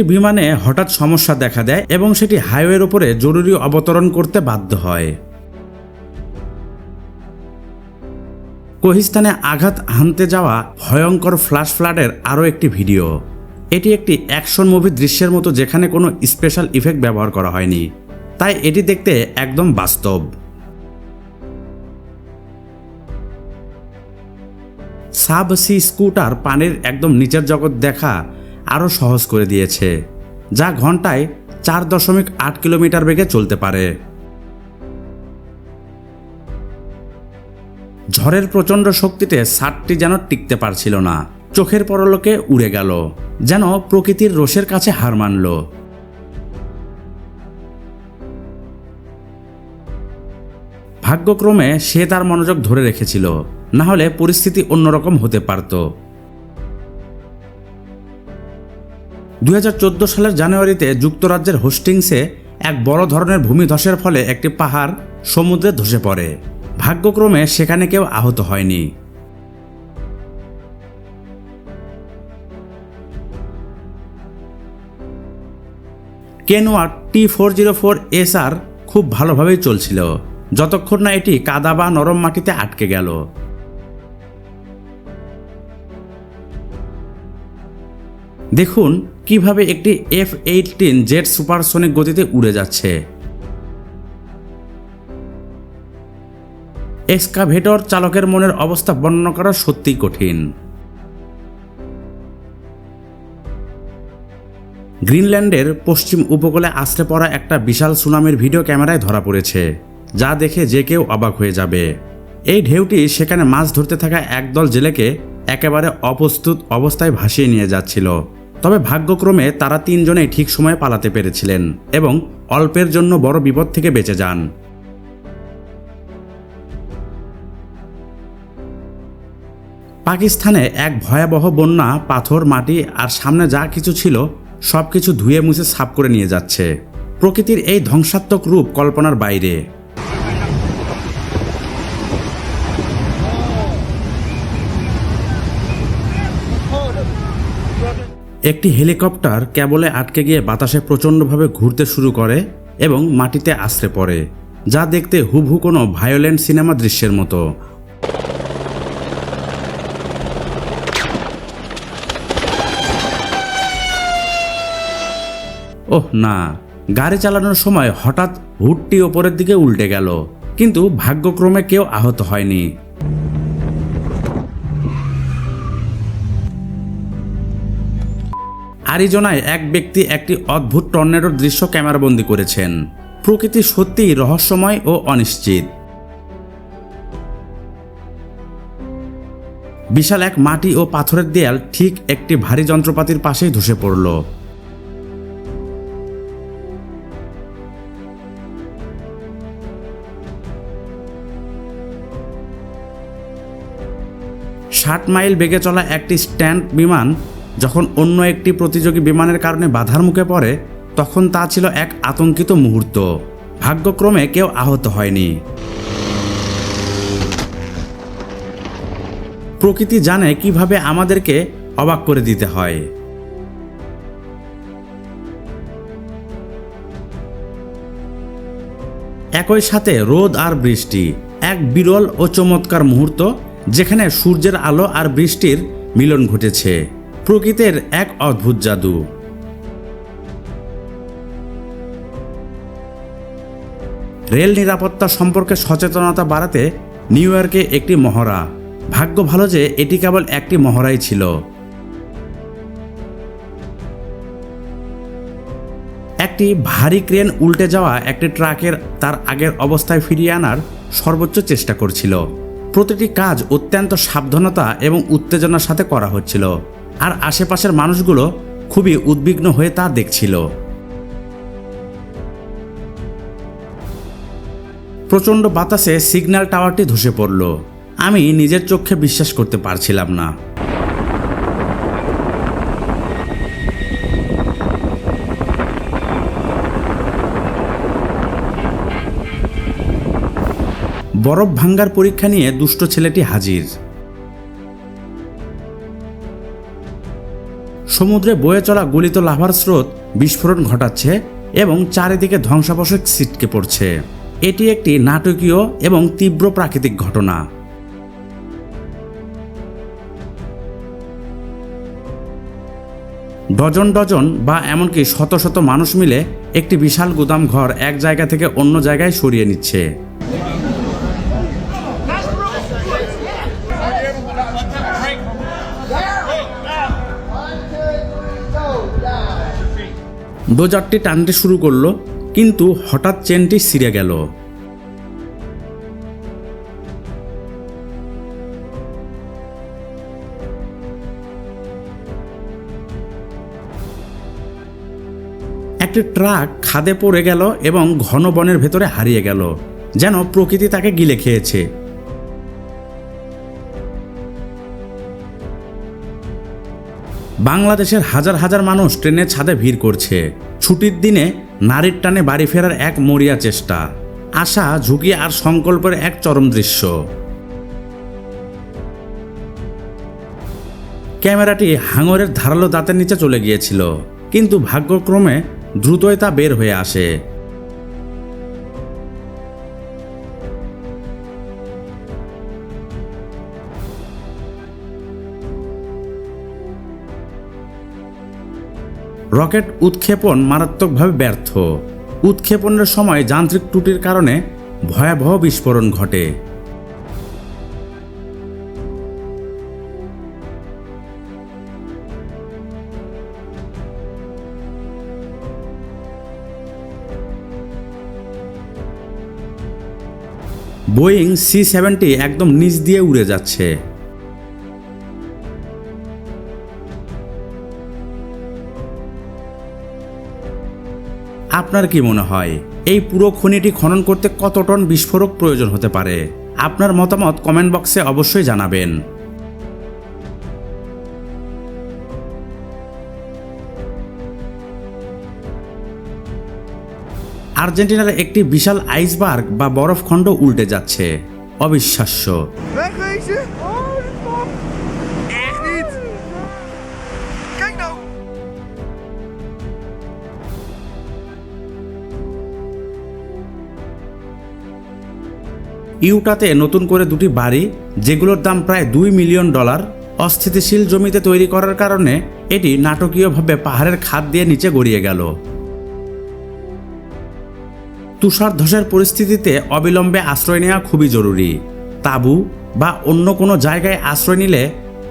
একটি বিমানে হঠাৎ সমস্যা দেখা দেয় এবং সেটি হাইওয়ের উপরে জরুরি অবতরণ করতে বাধ্য হয়। কোহিস্তানে আঘাত হানতে যাওয়া ভয়ঙ্কর ফ্ল্যাশ ফ্লাডের আরও একটি ভিডিও। এটি একটি অ্যাকশন মুভি দৃশ্যের মতো যেখানে কোনো স্পেশাল ইফেক্ট ব্যবহার করা হয়নি। তাই এটি দেখতে একদম বাস্তব। সাব সি স্কুটার পানির একদম নিচের জগৎ দেখা আরও সহজ করে দিয়েছে, যা ঘন্টায় চার দশমিক আট কিলোমিটার বেগে চলতে পারে। ঝড়ের প্রচণ্ড শক্তিতে সাতটি যেন টিকতে পারছিল না। চোখের পরলোকে উড়ে গেল, যেন প্রকৃতির রোষের কাছে হার মানল। ভাগ্যক্রমে সে তার মনোযোগ ধরে রেখেছিল, না হলে পরিস্থিতি অন্যরকম হতে পারত। দুই হাজার চোদ্দ সালের জানুয়ারিতে যুক্তরাজ্যের হোস্টিংসে এক বড় ধরনের ভূমিধসের ফলে একটি পাহাড় সমুদ্রে ধসে পড়ে। ভাগ্যক্রমে সেখানে কেউ আহত হয়নি। কেনওয়া T four zero four S R খুব ভালোভাবেই চলছিল। যতক্ষণ না এটি কাদা বা নরম মাটিতে আটকে গেল। দেখুন কীভাবে একটি এফ এইটিন জেট সুপারসনিক গতিতে উড়ে যাচ্ছে। এক্সকাভেটর চালকের মনের অবস্থা বর্ণনা করা সত্যিই কঠিন। গ্রিনল্যান্ডের পশ্চিম উপকূলে আশ্রে পড়া একটা বিশাল সুনামির ভিডিও ক্যামেরায় ধরা পড়েছে, যা দেখে যে কেউ অবাক হয়ে যাবে। এই ঢেউটি সেখানে মাছ ধরতে থাকা একদল জেলেকে একেবারে অপ্রস্তুত অবস্থায় ভাসিয়ে নিয়ে যাচ্ছিল। তবে ভাগ্যক্রমে তারা তিনজনেই ঠিক সময়ে পালাতে পেরেছিলেন এবং অল্পের জন্য বড় বিপদ থেকে বেঁচে যান। পাকিস্তানে এক ভয়াবহ বন্যা, পাথর, মাটি আর সামনে যা কিছু ছিল সব কিছু ধুয়ে মুছে সাফ করে নিয়ে যাচ্ছে। প্রকৃতির এই ধ্বংসাত্মক রূপ কল্পনার বাইরে। একটি হেলিকপ্টার কেবলে আটকে গিয়ে বাতাসে প্রচণ্ডভাবে ঘুরতে শুরু করে এবং মাটিতে আশ্রে পড়ে, যা দেখতে হুবহু কোনো ভায়োলেন্ট সিনেমা দৃশ্যের মতো। ওহ না, গাড়ি চালানোর সময় হঠাৎ হুডটি ওপরের দিকে উল্টে গেল, কিন্তু ভাগ্যক্রমে কেউ আহত হয়নি। আরিজোনায় এক ব্যক্তি একটি অদ্ভুত টর্নেডোর দৃশ্য ক্যামেরাবন্দি করেছেন। প্রকৃতি সত্যিই রহস্যময় ও অনিশ্চিত। বিশাল এক মাটি ও পাথরের দেয়াল ঠিক একটি ভারী যন্ত্রপাতির পাশেই ধসে পড়ল। ষাট মাইল বেগে চলা একটি স্ট্যান্ড বিমান যখন অন্য একটি প্রতিযোগী বিমানের কারণে বাধার মুখে পড়ে, তখন তা ছিল এক আতঙ্কিত মুহূর্ত। ভাগ্যক্রমে কেউ আহত হয়নি। প্রকৃতি জানে কীভাবে আমাদেরকে অবাক করে দিতে হয়। একই সাথে রোদ আর বৃষ্টি, এক বিরল ও চমৎকার মুহূর্ত, যেখানে সূর্যের আলো আর বৃষ্টির মিলন ঘটেছে। প্রকৃতির এক অদ্ভুত জাদু। রেল নিরাপত্তা সম্পর্কে সচেতনতা বাড়াতে নিউ ইয়র্কে একটি মহড়া। ভাগ্য ভালো যে এটি কেবল একটি মহড়াই ছিল। একটি ভারী ক্রেন উল্টে যাওয়া একটি ট্রাকের তার আগের অবস্থায় ফিরিয়ে আনার সর্বোচ্চ চেষ্টা করছিল। প্রতিটি কাজ অত্যন্ত সাবধানতা এবং উত্তেজনার সাথে করা হচ্ছিল। আর আশেপাশের মানুষগুলো খুবই উদ্বিগ্ন হয়ে তা দেখছিল। প্রচণ্ড বাতাসে সিগন্যাল টাওয়ারটি ধসে পড়ল। আমি নিজের চোখে বিশ্বাস করতে পারছিলাম না। বরফ ভাঙ্গার পরীক্ষা নিয়ে দুষ্ট ছেলেটি হাজির। সমুদ্রে বয়ে চলা গলিত লাভার স্রোত বিস্ফোরণ ঘটাচ্ছে এবং চারিদিকে ধ্বংসাবশেষ ছিটকে পড়ছে। এটি একটি নাটকীয় এবং তীব্র প্রাকৃতিক ঘটনা। ডজন ডজন বা এমনকি শত শত মানুষ মিলে একটি বিশাল গুদাম ঘর এক জায়গা থেকে অন্য জায়গায় সরিয়ে নিচ্ছে। ডোজারটি টানতে শুরু করল, কিন্তু হঠাৎ চেনটি ছিঁড়ে গেল। একটি ট্রাক খাদে পড়ে গেল এবং ঘন বনের ভেতরে হারিয়ে গেল, যেন প্রকৃতি তাকে গিলে খেয়েছে। বাংলাদেশের হাজার হাজার মানুষ ট্রেনের ছাদে ভিড় করছে। ছুটির দিনে নারীর টানে বাড়ি ফেরার এক মরিয়া চেষ্টা। আশা, ঝুঁকি আর সংকল্পের এক চরম দৃশ্য। ক্যামেরাটি হাঙরের ধারালো দাঁতের নিচে চলে গিয়েছিল, কিন্তু ভাগ্যক্রমে দ্রুতই তা বের হয়ে আসে। রকেট উৎক্ষেপণ মারাত্মকভাবে ব্যর্থ। উৎক্ষেপণের সময় যান্ত্রিক ত্রুটির কারণে ভয়াবহ বিস্ফোরণ ঘটে। বোয়িং সি সেভেন্টি একদম নিচ দিয়ে উড়ে যাচ্ছে। আপনার কি মনে হয়, এই পুরো খনিটি খনন করতে কত টন বিস্ফোরক প্রয়োজন হতে পারে? আপনার মতামত কমেন্ট বক্সে অবশ্যই জানাবেন। আর্জেন্টিনার একটি বিশাল আইসবার্গ বা বরফখণ্ড উল্টে যাচ্ছে। অবিশ্বাস্য। ইউটাতে নতুন করে দুটি বাড়ি, যেগুলোর দাম প্রায় দুই মিলিয়ন ডলার, অস্থিতিশীল জমিতে তৈরি করার কারণে এটি নাটকীয়ভাবে পাহাড়ের খাদ দিয়ে নিচে গড়িয়ে গেল। তুষার ধসের পরিস্থিতিতে অবিলম্বে আশ্রয় নেওয়া খুবই জরুরি। তাঁবু বা অন্য কোনো জায়গায় আশ্রয় নিলে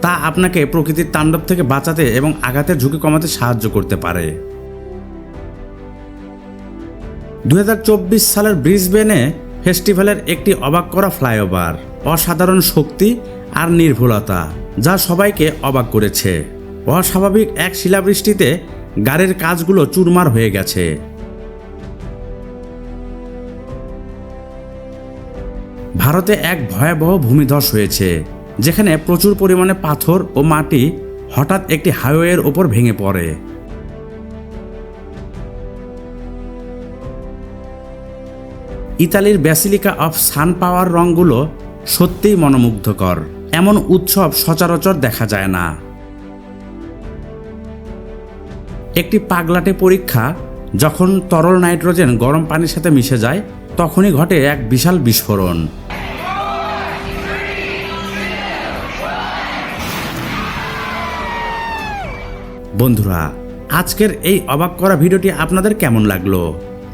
তা আপনাকে প্রকৃতির তাণ্ডব থেকে বাঁচাতে এবং আঘাতের ঝুঁকি কমাতে সাহায্য করতে পারে। দু হাজার চব্বিশ সালের ব্রিসবেনে ফেস্টিভ্যালের একটি অবাক করা ফ্লাইওভার, অসাধারণ শক্তি আর নির্ভুলতা, যা সবাইকে অবাক করেছে। অস্বাভাবিক এক শিলাবৃষ্টিতে গাড়ির কাজগুলো চুরমার হয়ে গেছে। ভারতে এক ভয়াবহ ভূমিধস হয়েছে, যেখানে প্রচুর পরিমাণে পাথর ও মাটি হঠাৎ একটি হাইওয়ের ওপর ভেঙে পড়ে। ইতালির ব্যাসিলিকা অফ সান পাওয়ার রঙগুলো সত্যিই মনোমুগ্ধকর। এমন উৎসব সচরাচর দেখা যায় না। একটি পাগলাটে পরীক্ষা, যখন তরল নাইট্রোজেন গরম পানির সাথে মিশে যায়, তখনই ঘটে এক বিশাল বিস্ফোরণ। বন্ধুরা, আজকের এই অবাক করা ভিডিওটি আপনাদের কেমন লাগল?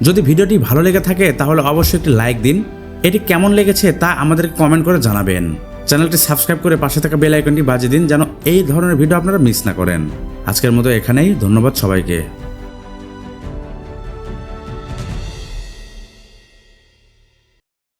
যদি ভিডিওটি ভালো লেগে থাকে, তাহলে অবশ্যই একটি লাইক দিন। এটি কেমন লেগেছে তা আমাদেরকে কমেন্ট করে জানাবেন। চ্যানেলটি সাবস্ক্রাইব করে পাশে থাকা বেল আইকনটি বাজিয়ে দিন, যেন এই ধরনের ভিডিও আপনারা মিস না করেন। আজকের মতো এখানেই, ধন্যবাদ সবাইকে।